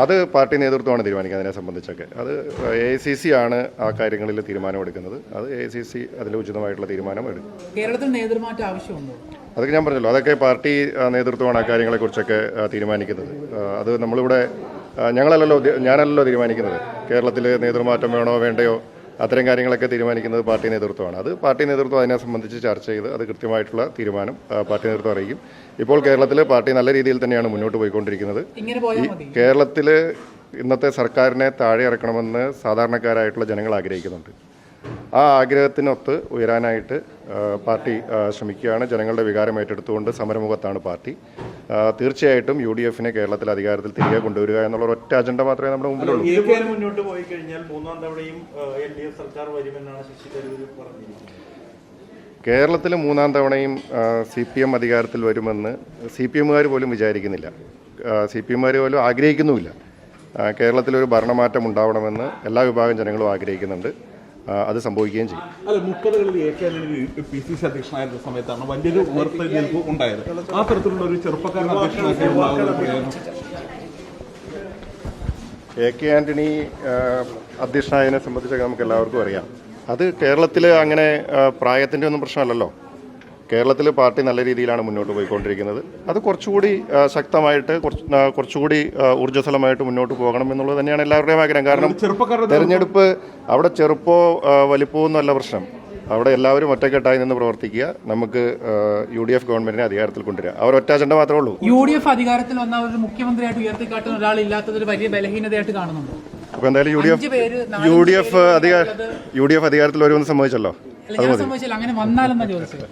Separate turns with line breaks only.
അത് പാർട്ടി നേതൃത്വമാണ് തീരുമാനിക്കുന്നത് അതിനെ സംബന്ധിച്ചൊക്കെ. അത് എ സി സി ആണ് ആ കാര്യങ്ങളിൽ തീരുമാനമെടുക്കുന്നത് അത് എ സി സി അതിൽ ഉചിതമായിട്ടുള്ള തീരുമാനം എടുക്കും
കേരളത്തിൽ നേതൃമാറ്റം ആവശ്യമുണ്ടോ?
അതൊക്കെ ഞാൻ പറഞ്ഞല്ലോ. അതൊക്കെ പാർട്ടി നേതൃത്വമാണ് ആ കാര്യങ്ങളെക്കുറിച്ചൊക്കെ തീരുമാനിക്കുന്നത്. അത് നമ്മളിവിടെ ഞങ്ങളല്ലല്ലോ ഞാനല്ലല്ലോ തീരുമാനിക്കുന്നത്. കേരളത്തിൽ നേതൃമാറ്റം വേണോ വേണ്ടയോ അത്തരം കാര്യങ്ങളൊക്കെ തീരുമാനിക്കുന്നത് പാർട്ടി നേതൃത്വമാണ്. അത് പാർട്ടി നേതൃത്വം അതിനെ സംബന്ധിച്ച് ചർച്ച ചെയ്ത് അത് കൃത്യമായിട്ടുള്ള തീരുമാനം പാർട്ടി നേതൃത്വം അറിയിക്കും. ഇപ്പോൾ കേരളത്തിൽ പാർട്ടി നല്ല രീതിയിൽ തന്നെയാണ് മുന്നോട്ട് പോയിക്കൊണ്ടിരിക്കുന്നത്. കേരളത്തിൽ ഇന്നത്തെ സർക്കാരിനെ താഴെ ഇറക്കണമെന്ന് സാധാരണക്കാരായിട്ടുള്ള ജനങ്ങൾ ആഗ്രഹിക്കുന്നുണ്ട്. ആ ആഗ്രഹത്തിനൊത്ത് ഉയരാനായിട്ട് പാർട്ടി ശ്രമിക്കുകയാണ്. ജനങ്ങളുടെ വികാരം ഏറ്റെടുത്തുകൊണ്ട് സമരമുഖത്താണ് പാർട്ടി. തീർച്ചയായിട്ടും യു ഡി എഫിനെ കേരളത്തിൽ അധികാരത്തിൽ തിരികെ കൊണ്ടുവരിക എന്നുള്ള ഒറ്റ അജണ്ട മാത്രമേ നമ്മുടെ മുമ്പിലുള്ളൂ.
മുന്നോട്ട് പോയി കഴിഞ്ഞാൽ മൂന്നാം തവണയും എൽ ഡി എഫ് സർക്കാർ വരുമെന്നാണ് ശശി തരൂർ പറഞ്ഞിരിക്കുന്നത്.
കേരളത്തിൽ മൂന്നാം തവണയും സി പി എം അധികാരത്തിൽ വരുമെന്ന് സി പി എമ്മുകാർ പോലും വിചാരിക്കുന്നില്ല. സി പി എമ്മുകാർ പോലും ആഗ്രഹിക്കുന്നുമില്ല. കേരളത്തിലൊരു ഭരണമാറ്റം ഉണ്ടാവണമെന്ന് എല്ലാ വിഭാഗം ജനങ്ങളും ആഗ്രഹിക്കുന്നുണ്ട്. അത് സംഭവിക്കുകയും ചെയ്യും.
അല്ല മുപ്പതുകളിൽ A K Antony P C C അധ്യക്ഷനായിരുന്ന സമയത്താണ് വലിയൊരു ഉയർത്തെഴുന്നേൽപ്പ് ഉണ്ടായത്. ആ തരത്തിലുള്ള ഒരു ചെറുപ്പക്കാരൻ
എ കെ ആന്റണി അധ്യക്ഷനായതിനെ സംബന്ധിച്ചൊക്കെ നമുക്ക് എല്ലാവർക്കും അറിയാം. അത് കേരളത്തിൽ അങ്ങനെ പ്രായത്തിന്റെ പ്രായത്തിന്റെ ഒന്നും പ്രശ്നമല്ലല്ലോ. കേരളത്തിൽ പാർട്ടി നല്ല രീതിയിലാണ് മുന്നോട്ട് പോയിക്കൊണ്ടിരിക്കുന്നത്. അത് കുറച്ചുകൂടി ശക്തമായിട്ട് കുറച്ച് കുറച്ചുകൂടി ഊർജസ്വലമായിട്ട് മുന്നോട്ട് പോകണം എന്നുള്ളത് തന്നെയാണ് എല്ലാവരുടെയും ആഗ്രഹം. കാരണം തെരഞ്ഞെടുപ്പ് അവിടെ ചെറുപ്പോ വലിപ്പമോ ഒന്നുമല്ല പ്രശ്നം. അവിടെ എല്ലാവരും ഒറ്റക്കെട്ടായി നിന്ന് പ്രവർത്തിക്കുക. നമുക്ക് യു ഡി എഫ് ഗവൺമെന്റിനെ അധികാരത്തിൽ കൊണ്ടുവരിക. അവർ ഒറ്റ അജണ്ട മാത്രമേ ഉള്ളൂ.
യു ഡി എഫ് അധികാരത്തിൽ വന്ന ഒരു മുഖ്യമന്ത്രിയായിട്ട് ഉയർത്തിക്കാട്ടുന്ന ഒരാളില്ലാത്തത് ഒരു വലിയ ബലഹീനതയായിട്ട് കാണുന്നുണ്ട്.
അപ്പൊ എന്തായാലും U D F U D F അധികാര യു ഡി എഫ് അധികാരത്തിൽ വരുമെന്ന്
സംഭവിച്ചല്ലോ ഞാൻ സംഭവിച്ചില്ല അങ്ങനെ വന്നാലെന്നാ ചോദിച്ചത്.